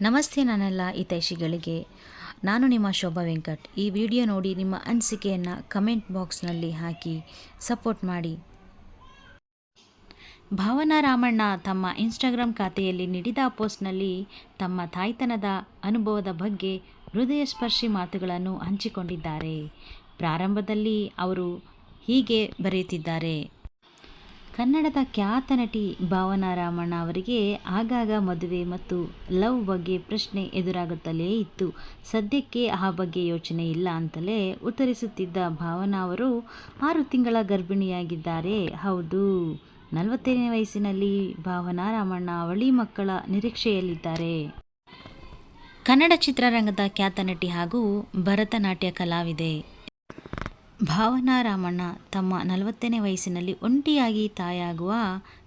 ನಮಸ್ತೆ ನನ್ನೆಲ್ಲ ಹಿತೈಷಿಗಳಿಗೆ. ನಾನು ನಿಮ್ಮ ಶೋಭಾ ವೆಂಕಟ್. ಈ ವಿಡಿಯೋ ನೋಡಿ ನಿಮ್ಮ ಅನಿಸಿಕೆಯನ್ನು ಕಮೆಂಟ್ ಬಾಕ್ಸ್ನಲ್ಲಿ ಹಾಕಿ ಸಪೋರ್ಟ್ ಮಾಡಿ. ಭಾವನಾ ರಾಮಣ್ಣ ತಮ್ಮ ಇನ್ಸ್ಟಾಗ್ರಾಮ್ ಖಾತೆಯಲ್ಲಿ ನೀಡಿದ ಪೋಸ್ಟ್ನಲ್ಲಿ ತಮ್ಮ ತಾಯ್ತನದ ಅನುಭವದ ಬಗ್ಗೆ ಹೃದಯ ಸ್ಪರ್ಶಿ ಮಾತುಗಳನ್ನು ಹಂಚಿಕೊಂಡಿದ್ದಾರೆ. ಪ್ರಾರಂಭದಲ್ಲಿ ಅವರು ಹೀಗೆ ಬರೆಯುತ್ತಿದ್ದಾರೆ. ಕನ್ನಡದ ಖ್ಯಾತ ನಟಿ ಭಾವನಾ ರಾಮಣ್ಣ ಅವರಿಗೆ ಆಗಾಗ ಮದುವೆ ಮತ್ತು ಲವ್ ಬಗ್ಗೆ ಪ್ರಶ್ನೆ ಎದುರಾಗುತ್ತಲೇ ಇತ್ತು. ಸದ್ಯಕ್ಕೆ ಆ ಬಗ್ಗೆ ಯೋಚನೆ ಇಲ್ಲ ಅಂತಲೇ ಉತ್ತರಿಸುತ್ತಿದ್ದ ಭಾವನಾ ಅವರು, ಆರು ತಿಂಗಳ ಗರ್ಭಿಣಿಯಾಗಿದ್ದಾರೆ. ಹೌದು. ನಲವತ್ತನೇ ವಯಸ್ಸಿನಲ್ಲಿ ಭಾವನಾ ರಾಮಣ್ಣ ಅವಳಿ ಮಕ್ಕಳ ನಿರೀಕ್ಷೆಯಲ್ಲಿದ್ದಾರೆ. ಕನ್ನಡ ಚಿತ್ರರಂಗದ ಖ್ಯಾತ ನಟಿ ಹಾಗೂ ಭರತನಾಟ್ಯ ಕಲಾವಿದೆ. ಭಾವನಾ ರಾಮಣ್ಣ ತಮ್ಮ ನಲವತ್ತನೇ ವಯಸ್ಸಿನಲ್ಲಿ ಒಂಟಿಯಾಗಿ ತಾಯಾಗುವ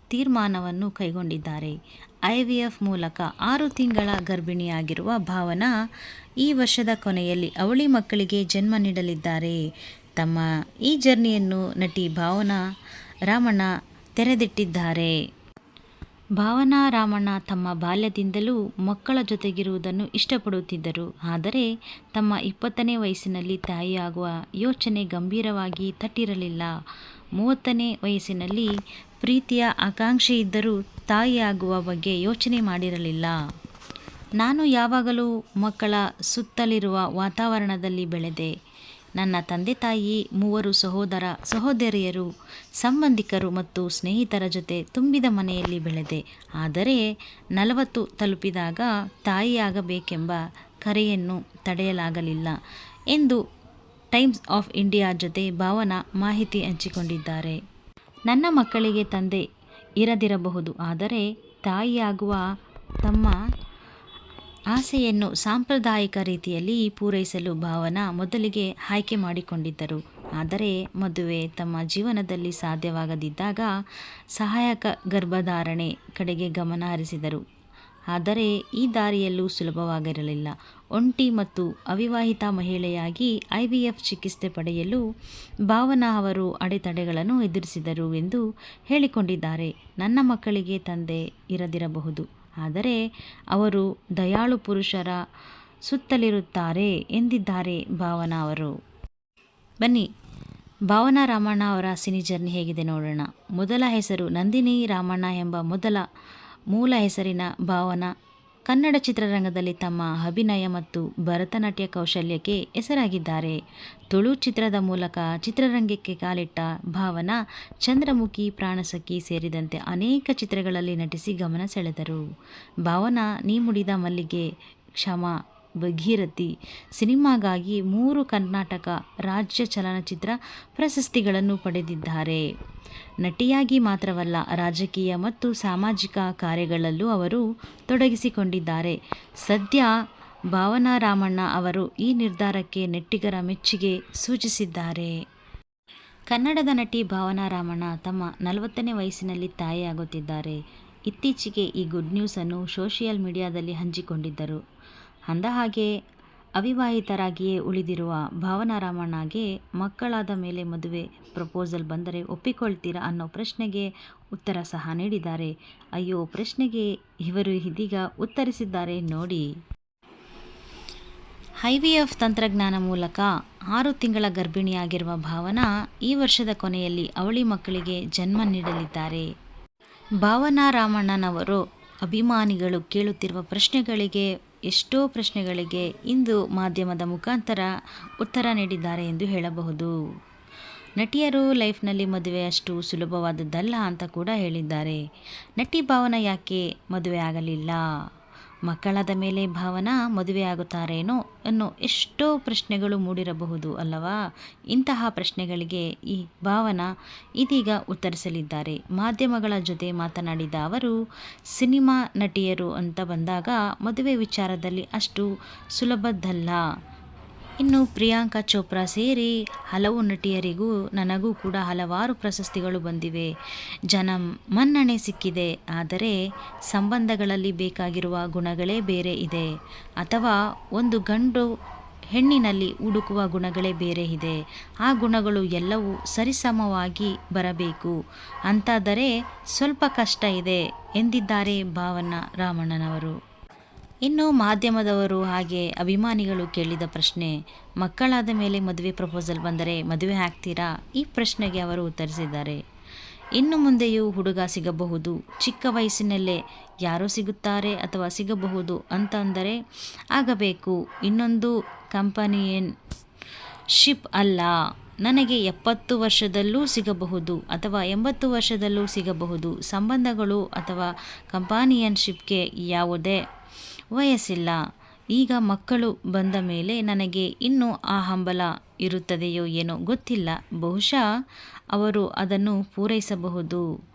ತೀರ್ಮಾನವನ್ನು ಕೈಗೊಂಡಿದ್ದಾರೆ. ಐ ವಿ ಎಫ್ ಮೂಲಕ ಆರು ತಿಂಗಳ ಗರ್ಭಿಣಿಯಾಗಿರುವ ಭಾವನಾ ಈ ವರ್ಷದ ಕೊನೆಯಲ್ಲಿ ಅವಳಿ ಮಕ್ಕಳಿಗೆ ಜನ್ಮ ನೀಡಲಿದ್ದಾರೆ. ತಮ್ಮ ಈ ಜರ್ನಿಯನ್ನು ನಟಿ ಭಾವನಾ ರಾಮಣ್ಣ ತೆರೆದಿಟ್ಟಿದ್ದಾರೆ. ಭಾವನಾ ರಾಮಣ್ಣ ತಮ್ಮ ಬಾಲ್ಯದಿಂದಲೂ ಮಕ್ಕಳ ಜೊತೆಗಿರುವುದನ್ನು ಇಷ್ಟಪಡುತ್ತಿದ್ದರು. ಆದರೆ ತಮ್ಮ ಇಪ್ಪತ್ತನೇ ವಯಸ್ಸಿನಲ್ಲಿ ತಾಯಿಯಾಗುವ ಯೋಚನೆ ಗಂಭೀರವಾಗಿ ತಟ್ಟಿರಲಿಲ್ಲ. ಮೂವತ್ತನೇ ವಯಸ್ಸಿನಲ್ಲಿ ಪ್ರೀತಿಯ ಆಕಾಂಕ್ಷೆ ಇದ್ದರೂ ತಾಯಿಯಾಗುವ ಬಗ್ಗೆ ಯೋಚನೆ ಮಾಡಿರಲಿಲ್ಲ. ನಾನು ಯಾವಾಗಲೂ ಮಕ್ಕಳ ಸುತ್ತಲಿರುವ ವಾತಾವರಣದಲ್ಲಿ ಬೆಳೆದೆ. ನನ್ನ ತಂದೆ ತಾಯಿ, ಮೂವರು ಸಹೋದರ, ಸಹೋದರಿಯರು, ಸಂಬಂಧಿಕರು ಮತ್ತು ಸ್ನೇಹಿತರ ಜೊತೆ ತುಂಬಿದ ಮನೆಯಲ್ಲಿ ಬೆಳೆದೆ. ಆದರೆ ನಲವತ್ತು ತಲುಪಿದಾಗ ತಾಯಿಯಾಗಬೇಕೆಂಬ ಕರೆಯನ್ನು ತಡೆಯಲಾಗಲಿಲ್ಲ ಎಂದು ಟೈಮ್ಸ್ ಆಫ್ ಇಂಡಿಯಾ ಜೊತೆ ಭಾವನಾ ಮಾಹಿತಿ ಹಂಚಿಕೊಂಡಿದ್ದಾರೆ. ನನ್ನ ಮಕ್ಕಳಿಗೆ ತಂದೆ ಇರದಿರಬಹುದು, ಆದರೆ ತಾಯಿಯಾಗುವ ತಮ್ಮ ಆಸೆಯನ್ನು ಸಾಂಪ್ರದಾಯಿಕ ರೀತಿಯಲ್ಲಿ ಪೂರೈಸಲು ಭಾವನಾ ಮೊದಲಿಗೆ ಆಯ್ಕೆ ಮಾಡಿಕೊಂಡಿದ್ದರು. ಆದರೆ ಮದುವೆ ತಮ್ಮ ಜೀವನದಲ್ಲಿ ಸಾಧ್ಯವಾಗದಿದ್ದಾಗ ಸಹಾಯಕ ಗರ್ಭಧಾರಣೆ ಕಡೆಗೆ ಗಮನ ಹರಿಸಿದರು. ಆದರೆ ಈ ದಾರಿಯಲ್ಲೂ ಸುಲಭವಾಗಿರಲಿಲ್ಲ. ಒಂಟಿ ಮತ್ತು ಅವಿವಾಹಿತ ಮಹಿಳೆಯಾಗಿ ಐ ವಿ ಎಫ್ ಚಿಕಿತ್ಸೆ ಪಡೆಯಲು ಭಾವನಾ ಅವರು ಅಡೆತಡೆಗಳನ್ನು ಎದುರಿಸಿದರು ಎಂದು ಹೇಳಿಕೊಂಡಿದ್ದಾರೆ. ನನ್ನ ಮಕ್ಕಳಿಗೆ ತಂದೆ ಇರದಿರಬಹುದು. ಆದರೆ ಅವರು ದಯಾಳು ಪುರುಷರ ಸುತ್ತಲಿರುತ್ತಾರೆ ಎಂದಿದ್ದಾರೆ ಭಾವನಾ ಅವರು. ಬನ್ನಿ, ಭಾವನಾ ರಾಮಣ್ಣ ಅವರ ಸಿನಿ ಜರ್ನಿ ಹೇಗಿದೆ ನೋಡೋಣ. ಮೊದಲ ಹೆಸರು ನಂದಿನಿ ರಾಮಣ್ಣ ಎಂಬ ಮೊದಲ ಮೂಲ ಹೆಸರಿನ ಭಾವನಾ ಕನ್ನಡ ಚಿತ್ರರಂಗದಲ್ಲಿ ತಮ್ಮ ಅಭಿನಯ ಮತ್ತು ಭರತನಾಟ್ಯ ಕೌಶಲ್ಯಕ್ಕೆ ಹೆಸರಾಗಿದ್ದಾರೆ. ತುಳು ಚಿತ್ರದ ಮೂಲಕ ಚಿತ್ರರಂಗಕ್ಕೆ ಕಾಲಿಟ್ಟ ಭಾವನಾ, ಚಂದ್ರಮುಖಿ, ಪ್ರಾಣಸಖಿ ಸೇರಿದಂತೆ ಅನೇಕ ಚಿತ್ರಗಳಲ್ಲಿ ನಟಿಸಿ ಗಮನ ಸೆಳೆದರು. ಭಾವನಾ, ನೀ ಮುಡಿದ ಮಲ್ಲಿಗೆ, ಕ್ಷಮ ಭಗೀರಥಿ. ಸಿನಿಮಾಗಾಗಿ ಮೂರು ಕರ್ನಾಟಕ ರಾಜ್ಯ ಚಲನಚಿತ್ರ ಪ್ರಶಸ್ತಿಗಳನ್ನು ಪಡೆದಿದ್ದಾರೆ. ನಟಿಯಾಗಿ ಮಾತ್ರವಲ್ಲ, ರಾಜಕೀಯ ಮತ್ತು ಸಾಮಾಜಿಕ ಕಾರ್ಯಗಳಲ್ಲೂ ಅವರು ತೊಡಗಿಸಿಕೊಂಡಿದ್ದಾರೆ. ಸದ್ಯ ಭಾವನಾ ರಾಮಣ್ಣ ಅವರು ಈ ನಿರ್ಧಾರಕ್ಕೆ ನೆಟ್ಟಿಗರ ಮೆಚ್ಚುಗೆ ಸೂಚಿಸಿದ್ದಾರೆ. ಕನ್ನಡದ ನಟಿ ಭಾವನಾ ರಾಮಣ್ಣ ತಮ್ಮ ನಲವತ್ತನೇ ವಯಸ್ಸಿನಲ್ಲಿ ತಾಯಿಯಾಗುತ್ತಿದ್ದಾರೆ. ಇತ್ತೀಚೆಗೆ ಈ ಗುಡ್ ನ್ಯೂಸನ್ನು ಸೋಷಿಯಲ್ ಮೀಡಿಯಾದಲ್ಲಿ ಹಂಚಿಕೊಂಡಿದ್ದರು. ಅಂದಹಾಗೆ ಅವಿವಾಹಿತರಾಗಿಯೇ ಉಳಿದಿರುವ ಭಾವನಾ ರಾಮಣ್ಣಗೆ ಮಕ್ಕಳಾದ ಮೇಲೆ ಮದುವೆ ಪ್ರಪೋಸಲ್ ಬಂದರೆ ಒಪ್ಪಿಕೊಳ್ತೀರಾ ಅನ್ನೋ ಪ್ರಶ್ನೆಗೆ ಉತ್ತರ ಸಹ ನೀಡಿದ್ದಾರೆ. ಅಯ್ಯೋ, ಪ್ರಶ್ನೆಗೆ ಇವರು ಇದೀಗ ಉತ್ತರಿಸಿದ್ದಾರೆ ನೋಡಿ. ಹೈವಿ ವಿ ಎಫ್ ತಂತ್ರಜ್ಞಾನ ಮೂಲಕ ಆರು ತಿಂಗಳ ಗರ್ಭಿಣಿಯಾಗಿರುವ ಭಾವನಾ ಈ ವರ್ಷದ ಕೊನೆಯಲ್ಲಿ ಅವಳಿ ಮಕ್ಕಳಿಗೆ ಜನ್ಮ ನೀಡಲಿದ್ದಾರೆ. ಭಾವನಾ ರಾಮಣ್ಣನವರು ಅಭಿಮಾನಿಗಳು ಕೇಳುತ್ತಿರುವ ಪ್ರಶ್ನೆಗಳಿಗೆ ಎಷ್ಟೋ ಪ್ರಶ್ನೆಗಳಿಗೆ ಇಂದು ಮಾಧ್ಯಮದ ಮುಖಾಂತರ ಉತ್ತರ ನೀಡಿದ್ದಾರೆ ಎಂದು ಹೇಳಬಹುದು. ನಟಿಯರು ಲೈಫ್ನಲ್ಲಿ ಮದುವೆ ಅಷ್ಟು ಸುಲಭವಾದದ್ದಲ್ಲ ಅಂತ ಕೂಡ ಹೇಳಿದ್ದಾರೆ. ನಟಿ ಭಾವನ ಯಾಕೆ ಮದುವೆ ಆಗಲಿಲ್ಲ? ಮಕ್ಕಳಾದ ಮೇಲೆ ಭಾವನಾ ಮದುವೆ ಆಗುತ್ತಾರೇನೋ ಅನ್ನೋ ಎಷ್ಟೋ ಪ್ರಶ್ನೆಗಳು ಮೂಡಿರಬಹುದು ಅಲ್ಲವಾ? ಇಂತಹ ಪ್ರಶ್ನೆಗಳಿಗೆ ಈ ಭಾವನಾ ಇದೀಗ ಉತ್ತರಿಸಲಿದ್ದಾರೆ. ಮಾಧ್ಯಮಗಳ ಜೊತೆ ಮಾತನಾಡಿದ ಅವರು, ಸಿನಿಮಾ ನಟಿಯರು ಅಂತ ಬಂದಾಗ ಮದುವೆ ವಿಚಾರದಲ್ಲಿ ಅಷ್ಟು ಸುಲಭದ್ದಲ್ಲ. ಇನ್ನು ಪ್ರಿಯಾಂಕಾ ಚೋಪ್ರಾ ಸೇರಿ ಹಲವು ನಟಿಯರಿಗೂ ನನಗೂ ಕೂಡ ಹಲವಾರು ಪ್ರಶಸ್ತಿಗಳು ಬಂದಿವೆ. ಜನ ಮನ್ನಣೆ ಸಿಕ್ಕಿದೆ, ಆದರೆ ಸಂಬಂಧಗಳಲ್ಲಿ ಬೇಕಾಗಿರುವ ಗುಣಗಳೇ ಬೇರೆ ಇದೆ. ಅಥವಾ ಒಂದು ಗಂಡು ಹೆಣ್ಣಿನಲ್ಲಿ ಹುಡುಕುವ ಗುಣಗಳೇ ಬೇರೆ ಇದೆ. ಆ ಗುಣಗಳು ಎಲ್ಲವೂ ಸರಿಸಮವಾಗಿ ಬರಬೇಕು. ಅಂತಾದರೆ ಸ್ವಲ್ಪ ಕಷ್ಟ ಇದೆ, ಎಂದಿದ್ದಾರೆ ಭಾವನ ರಾಮಣ್ಣನವರು. ಇನ್ನು ಮಾಧ್ಯಮದವರು ಹಾಗೆ ಅಭಿಮಾನಿಗಳು ಕೇಳಿದ ಪ್ರಶ್ನೆ, ಮಕ್ಕಳಾದ ಮೇಲೆ ಮದುವೆ ಪ್ರಪೋಸಲ್ ಬಂದರೆ ಮದುವೆ ಆಗ್ತೀರಾ? ಈ ಪ್ರಶ್ನೆಗೆ ಅವರು ಉತ್ತರಿಸಿದ್ದಾರೆ. ಇನ್ನು ಮುಂದೆಯೂ ಹುಡುಗ ಸಿಗಬಹುದು, ಚಿಕ್ಕ ವಯಸ್ಸಿನಲ್ಲೇ ಯಾರೋ ಸಿಗುತ್ತಾರೆ ಅಥವಾ ಸಿಗಬಹುದು ಅಂತ ಅಂದರೆ ಆಗಬೇಕು. ಇನ್ನೊಂದು ಕಂಪನಿಯನ್ ಶಿಪ್ ಅಲ್ಲ. ನನಗೆ ಎಪ್ಪತ್ತು ವರ್ಷದಲ್ಲೂ ಸಿಗಬಹುದು ಅಥವಾ ಎಂಬತ್ತು ವರ್ಷದಲ್ಲೂ ಸಿಗಬಹುದು ಸಂಬಂಧಗಳು ಅಥವಾ ಕಂಪಾನಿಯನ್ಶಿಪ್ಗೆ ಯಾವುದೇ ವಯಸ್ಸಿಲ್ಲ. ಈಗ ಮಕ್ಕಳು ಬಂದ ಮೇಲೆ ನನಗೆ ಇನ್ನೂ ಆ ಹಂಬಲ ಇರುತ್ತದೆಯೋ ಏನೋ ಗೊತ್ತಿಲ್ಲ. ಬಹುಶಃ ಅವರು ಅದನ್ನು ಪೂರೈಸಬಹುದು.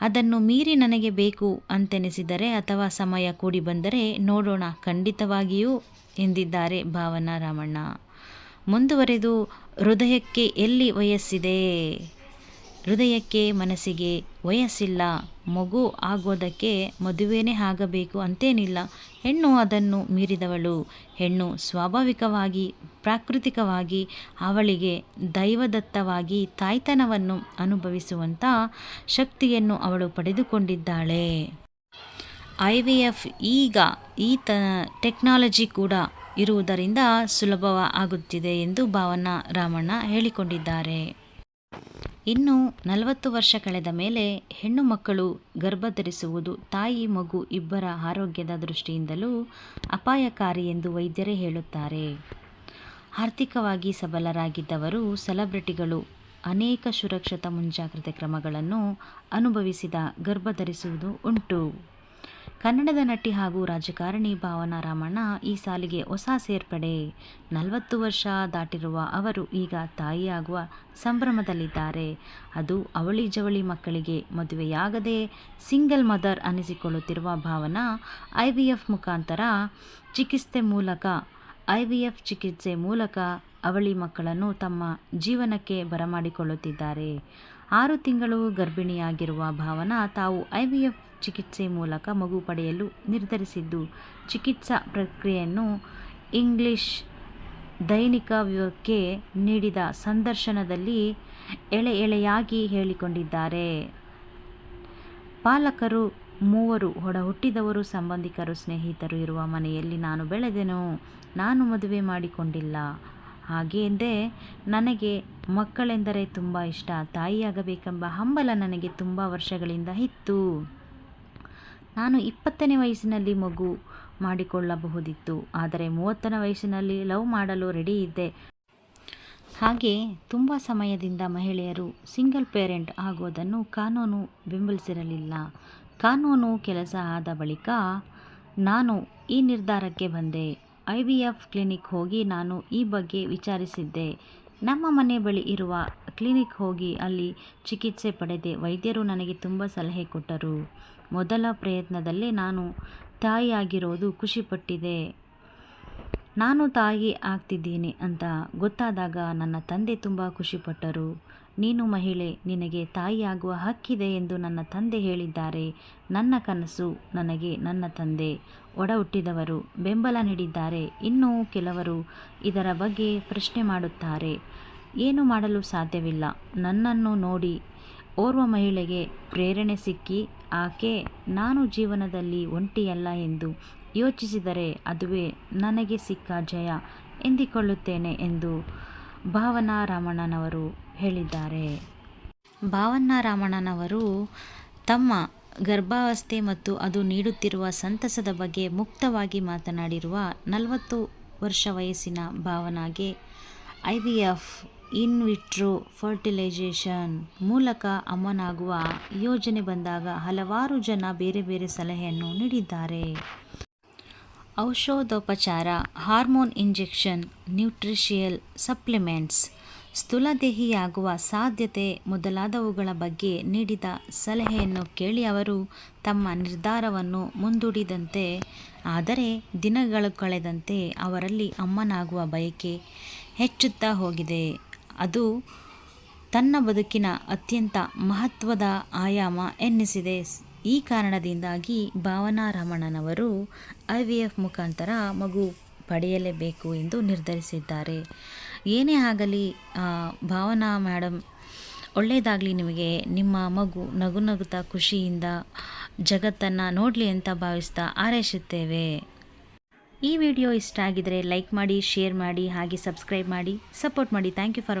ಅದನ್ನು ಮೀರಿ ನನಗೆ ಬೇಕು ಅಂತೆನಿಸಿದರೆ ಅಥವಾ ಸಮಯ ಕೂಡಿ ಬಂದರೆ ನೋಡೋಣ. ಖಂಡಿತವಾಗಿಯೂ ಎಂದಿದ್ದಾರೆ ಭಾವನಾ ರಾಮಣ್ಣ. ಮುಂದುವರೆದು ಹೃದಯಕ್ಕೆ ಎಲ್ಲಿ ವಯಸ್ಸಿದೆ? ಹೃದಯಕ್ಕೆ ಮನಸ್ಸಿಗೆ ವಯಸ್ಸಿಲ್ಲ. ಮಗು ಆಗೋದಕ್ಕೆ ಮದುವೆನೇ ಆಗಬೇಕು ಅಂತೇನಿಲ್ಲ. ಹೆಣ್ಣು ಅದನ್ನು ಮೀರಿದವಳು. ಹೆಣ್ಣು ಸ್ವಾಭಾವಿಕವಾಗಿ, ಪ್ರಾಕೃತಿಕವಾಗಿ, ಅವಳಿಗೆ ದೈವದತ್ತವಾಗಿ ತಾಯ್ತನವನ್ನು ಅನುಭವಿಸುವಂಥ ಶಕ್ತಿಯನ್ನು ಅವಳು ಪಡೆದುಕೊಂಡಿದ್ದಾಳೆ. ಐ ವಿ ಎಫ್ ಈಗ ಈ ತ, ಟೆಕ್ನಾಲಜಿ ಕೂಡ ಇರುವುದರಿಂದ ಸುಲಭವ ಆಗುತ್ತಿದೆ ಎಂದು ಭಾವನಾ ರಾಮಣ್ಣ ಹೇಳಿಕೊಂಡಿದ್ದಾರೆ. ಇನ್ನು ನಲವತ್ತು ವರ್ಷ ಕಳೆದ ಮೇಲೆ ಹೆಣ್ಣು ಮಕ್ಕಳು ಗರ್ಭಧರಿಸುವುದು ತಾಯಿ, ಮಗು ಇಬ್ಬರ ಆರೋಗ್ಯದ ದೃಷ್ಟಿಯಿಂದಲೂ ಅಪಾಯಕಾರಿ ಎಂದು ವೈದ್ಯರೇ ಹೇಳುತ್ತಾರೆ. ಆರ್ಥಿಕವಾಗಿ ಸಬಲರಾಗಿದ್ದವರು ಸೆಲೆಬ್ರಿಟಿಗಳು ಅನೇಕ ಸುರಕ್ಷತಾ ಮುಂಜಾಗ್ರತೆ ಕ್ರಮಗಳನ್ನು ಅನುಭವಿಸಿದ ಗರ್ಭಧರಿಸುವುದು ಉಂಟು. ಕನ್ನಡದ ನಟಿ ಹಾಗೂ ರಾಜಕಾರಣಿ ಭಾವನಾ ರಾಮಣ್ಣ ಈ ಸಾಲಿಗೆ ಹೊಸ ಸೇರ್ಪಡೆ. ನಲವತ್ತು ವರ್ಷ ದಾಟಿರುವ ಅವರು ಈಗ ತಾಯಿಯಾಗುವ ಸಂಭ್ರಮದಲ್ಲಿದ್ದಾರೆ. ಅದು ಅವಳಿ ಜವಳಿ ಮಕ್ಕಳಿಗೆ ಮದುವೆಯಾಗದೆ ಸಿಂಗಲ್ ಮದರ್ ಅನಿಸಿಕೊಳ್ಳುತ್ತಿರುವ ಭಾವನಾ ಐ ವಿ ಎಫ್ ಮುಖಾಂತರ ಚಿಕಿತ್ಸೆ ಮೂಲಕ ಐ ವಿ ಎಫ್ ಚಿಕಿತ್ಸೆ ಮೂಲಕ ಅವಳಿ ಮಕ್ಕಳನ್ನು ತಮ್ಮ ಜೀವನಕ್ಕೆ ಬರಮಾಡಿಕೊಳ್ಳುತ್ತಿದ್ದಾರೆ. ಆರು ತಿಂಗಳು ಗರ್ಭಿಣಿಯಾಗಿರುವ ಭಾವನಾ ತಾವು ಐ ವಿ ಎಫ್ ಚಿಕಿತ್ಸೆ ಮೂಲಕ ಮಗು ಪಡೆಯಲು ನಿರ್ಧರಿಸಿದ್ದು. ಚಿಕಿತ್ಸಾ ಪ್ರಕ್ರಿಯೆಯನ್ನು ಇಂಗ್ಲಿಷ್ ದೈನಿಕ ವ್ಯೂಹಕ್ಕೆ ನೀಡಿದ ಸಂದರ್ಶನದಲ್ಲಿ ಎಳೆ ಎಳೆಯಾಗಿ ಹೇಳಿಕೊಂಡಿದ್ದಾರೆ. ಪಾಲಕರು ಮೂವರು ಹೊಡಹುಟ್ಟಿದವರು ಸಂಬಂಧಿಕರು, ಸ್ನೇಹಿತರು ಇರುವ ಮನೆಯಲ್ಲಿ ನಾನು ಬೆಳೆದೆನು. ನಾನು ಮದುವೆ ಮಾಡಿಕೊಂಡಿಲ್ಲ. ಹಾಗೆಯೆಂದೇ ನನಗೆ ಮಕ್ಕಳೆಂದರೆ ತುಂಬ ಇಷ್ಟ. ತಾಯಿಯಾಗಬೇಕೆಂಬ ಹಂಬಲ ನನಗೆ ತುಂಬ ವರ್ಷಗಳಿಂದ ಇತ್ತು. ನಾನು ಇಪ್ಪತ್ತನೇ ವಯಸ್ಸಿನಲ್ಲಿ ಮಗು ಮಾಡಿಕೊಳ್ಳಬಹುದಿತ್ತು. ಆದರೆ ಮೂವತ್ತನೇ ವಯಸ್ಸಿನಲ್ಲಿ ಲವ್ ಮಾಡಲು ರೆಡಿ ಇದ್ದೆ. ಹಾಗೆ ತುಂಬ ಸಮಯದಿಂದ ಮಹಿಳೆಯರು ಸಿಂಗಲ್ ಪೇರೆಂಟ್ ಆಗೋದನ್ನು ಕಾನೂನು ಬೆಂಬಲಿಸಿರಲಿಲ್ಲ. ಕಾನೂನು ಕೆಲಸ ಆದ ಬಳಿಕ ನಾನು ಈ ನಿರ್ಧಾರಕ್ಕೆ ಬಂದೆ. ಐ ವಿ ಎಫ್ ಕ್ಲಿನಿಕ್ ಹೋಗಿ ನಾನು ಈ ಬಗ್ಗೆ ವಿಚಾರಿಸಿದ್ದೆ. ನಮ್ಮ ಮನೆ ಬಳಿ ಇರುವ ಕ್ಲಿನಿಕ್ ಹೋಗಿ ಅಲ್ಲಿ ಚಿಕಿತ್ಸೆ ಪಡೆದೆ. ವೈದ್ಯರು ನನಗೆ ತುಂಬ ಸಲಹೆ ಕೊಟ್ಟರು. ಮೊದಲ ಪ್ರಯತ್ನದಲ್ಲೇ ನಾನು ತಾಯಿಯಾಗಿರೋದು ಖುಷಿಪಟ್ಟಿದೆ. ನಾನು ತಾಯಿ ಆಗ್ತಿದ್ದೀನಿ ಅಂತ ಗೊತ್ತಾದಾಗ ನನ್ನ ತಂದೆ ತುಂಬ ಖುಷಿಪಟ್ಟರು. ನೀನು ಮಹಿಳೆ, ನಿನಗೆ ತಾಯಿಯಾಗುವ ಹಕ್ಕಿದೆ ಎಂದು ನನ್ನ ತಂದೆ ಹೇಳಿದ್ದಾರೆ. ನನ್ನ ಕನಸು ನನಗೆ ನನ್ನ ತಂದೆ. ಒಡ ಹುಟ್ಟಿದವರು ಬೆಂಬಲ ನೀಡಿದ್ದಾರೆ. ಇನ್ನೂ ಕೆಲವರು ಇದರ ಬಗ್ಗೆ ಪ್ರಶ್ನೆ ಮಾಡುತ್ತಾರೆ. ಏನು ಮಾಡಲು ಸಾಧ್ಯವಿಲ್ಲ. ನನ್ನನ್ನು ನೋಡಿ ಓರ್ವ ಮಹಿಳೆಗೆ ಪ್ರೇರಣೆ ಸಿಕ್ಕಿ, ಆಕೆ, ನಾನು ಜೀವನದಲ್ಲಿ ಒಂಟಿಯಲ್ಲ ಎಂದು ಯೋಚಿಸಿದರೆ ಅದುವೇ ನನಗೆ ಸಿಕ್ಕ ಜಯ ಎಂದಿಕೊಳ್ಳುತ್ತೇನೆ ಎಂದು ಭಾವನಾ ರಾಮಣ್ಣನವರು ಹೇಳಿದ್ದಾರೆ. ಭಾವನ್ನ ರಾಮಣ್ಣನವರು ತಮ್ಮ ಗರ್ಭಾವಸ್ಥೆ ಮತ್ತು ಅದು ನೀಡುತ್ತಿರುವ ಸಂತಸದ ಬಗ್ಗೆ ಮುಕ್ತವಾಗಿ ಮಾತನಾಡಿರುವ ನಲವತ್ತು ವರ್ಷ ವಯಸ್ಸಿನ ಭಾವನಾಗೆ I V F in vitro ಮೂಲಕ ಅಮ್ಮನಾಗುವ ಯೋಜನೆ ಬಂದಾಗ ಹಲವಾರು ಜನ ಬೇರೆ ಬೇರೆ ಸಲಹೆಯನ್ನು ನೀಡಿದ್ದಾರೆ. ಔಷಧೋಪಚಾರ, ಹಾರ್ಮೋನ್ ಇಂಜೆಕ್ಷನ್, ನ್ಯೂಟ್ರಿಷಿಯಲ್ ಸಪ್ಲಿಮೆಂಟ್ಸ್ ಸ್ಥೂಲದೇಹಿಯಾಗುವ ಸಾಧ್ಯತೆ ಮೊದಲಾದವುಗಳ ಬಗ್ಗೆ ನೀಡಿದ ಸಲಹೆಯನ್ನು ಕೇಳಿ ಅವರು ತಮ್ಮ ನಿರ್ಧಾರವನ್ನು ಮುಂದೂಡಿದಂತೆ, ಆದರೆ ದಿನಗಳು ಕಳೆದಂತೆ ಅವರಲ್ಲಿ ಅಮ್ಮನಾಗುವ ಬಯಕೆ ಹೆಚ್ಚುತ್ತಾ ಹೋಗಿದೆ. ಅದು ತನ್ನ ಬದುಕಿನ ಅತ್ಯಂತ ಮಹತ್ವದ ಆಯಾಮ ಎನ್ನಿಸಿದೆ. ಈ ಕಾರಣದಿಂದಾಗಿ ಭಾವನಾ ರಮಣನವರು ಐ ವಿ ಎಫ್ ಮುಖಾಂತರ ಮಗು ಪಡೆಯಲೇಬೇಕು ಎಂದು ನಿರ್ಧರಿಸಿದ್ದಾರೆ. ಏನೇ ಆಗಲಿ ಭಾವನಾ ಮೇಡಮ್ ಒಳ್ಳೆಯದಾಗಲಿ ನಿಮಗೆ. ನಿಮ್ಮ ಮಗು ನಗು ನಗುತ್ತಾ ಖುಷಿಯಿಂದ ಜಗತ್ತನ್ನು ನೋಡಲಿ ಅಂತ ಭಾವಿಸ್ತಾ ಆರೈಸುತ್ತೇವೆ ಈ ವಿಡಿಯೋ ಇಷ್ಟ ಆಗಿದರೆ ಲೈಕ್ ಮಾಡಿ, ಶೇರ್ ಮಾಡಿ, ಹಾಗೆ ಸಬ್ಸ್ಕ್ರೈಬ್ ಮಾಡಿ, ಸಪೋರ್ಟ್ ಮಾಡಿ. Thank you for watching